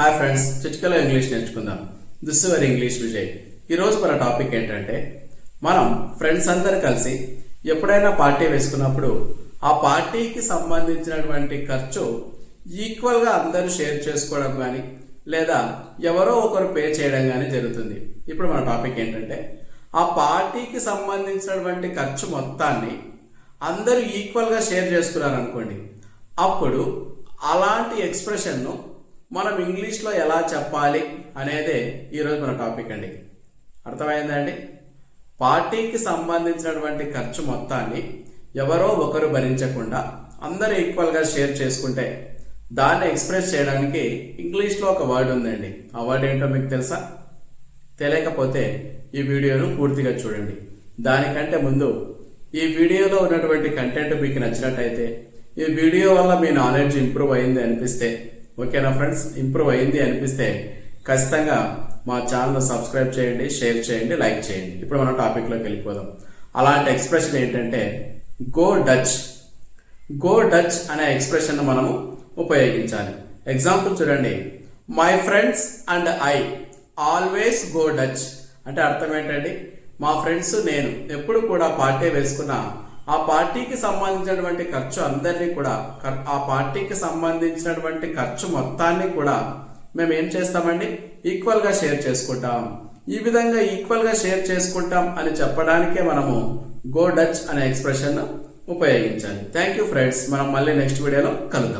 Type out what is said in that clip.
Hi friends చిటికలో English నేర్చుకుందాం. This your English Vijay ఈరోజు మన టాపిక్ ఏంటంటే మనం ఫ్రెండ్స్ అందరు కలిసి ఎప్పుడైనా పార్టీ వేసుకున్నప్పుడు ఆ పార్టీకి సంబంధించినటువంటి ఖర్చు ఈక్వల్గా అందరూ షేర్ చేసుకోవడం కానీ లేదా ఎవరో ఒకరు పే చేయడం కానీ జరుగుతుంది. ఇప్పుడు మన టాపిక్ ఏంటంటే ఆ పార్టీకి సంబంధించినటువంటి ఖర్చు మొత్తాన్ని అందరూ ఈక్వల్గా షేర్ చేసుకున్నారు అనుకోండి అప్పుడు అలాంటి ఎక్స్ప్రెషన్ను మనం ఇంగ్లీష్లో ఎలా చెప్పాలి అనేదే ఈరోజు మన టాపిక్ అండి. అర్థమైందండి? పార్టీకి సంబంధించినటువంటి ఖర్చు మొత్తాన్ని ఎవరో ఒకరు భరించకుండా అందరూ ఈక్వల్గా షేర్ చేసుకుంటే దాన్ని ఎక్స్ప్రెస్ చేయడానికి ఇంగ్లీష్లో ఒక వర్డ్ ఉందండి. ఆ వర్డ్ ఏంటో మీకు తెలుసా? తెలియకపోతే ఈ వీడియోను పూర్తిగా చూడండి. దానికంటే ముందు ఈ వీడియోలో ఉన్నటువంటి కంటెంట్ మీకు నచ్చినట్టయితే ఈ వీడియో వల్ల మీ నాలెడ్జ్ ఇంప్రూవ్ అయింది అనిపిస్తే ఓకేనా ఫ్రెండ్స్? ఇంప్రూవ్ అయింది అనిపిస్తే ఖచ్చితంగా మా ఛానల్ సబ్స్క్రైబ్ చేయండి షేర్ చేయండి లైక్ చేయండి. ఇప్పుడు మనం టాపిక్లోకి వెళ్ళిపోదాం. అలాంటి ఎక్స్ప్రెషన్ ఏంటంటే గో డచ్ గో డచ్ అనే ఎక్స్ప్రెషన్ మనము ఉపయోగించాలి. ఎగ్జాంపుల్ చూడండి. My friends and I always go Dutch అంటే అర్థం ఏంటండి? మా ఫ్రెండ్స్ నేను ఎప్పుడు కూడా పార్టీ వేసుకున్నా ఆ పార్టీకి సంబంధించినటువంటి ఖర్చు అందరినీ కూడా ఆ పార్టీకి సంబంధించినటువంటి ఖర్చు మొత్తాన్ని కూడా మేము ఏం చేస్తామండి? ఈక్వల్గా షేర్ చేసుకుంటాం. ఈ విధంగా ఈక్వల్గా షేర్ చేసుకుంటాం అని చెప్పడానికే మనము గో డచ్ అనే ఎక్స్ప్రెషన్ ఉపయోగించాలి. థ్యాంక్ యూ ఫ్రెండ్స్ మనం మళ్ళీ నెక్స్ట్ వీడియోలో కలుద్దాం.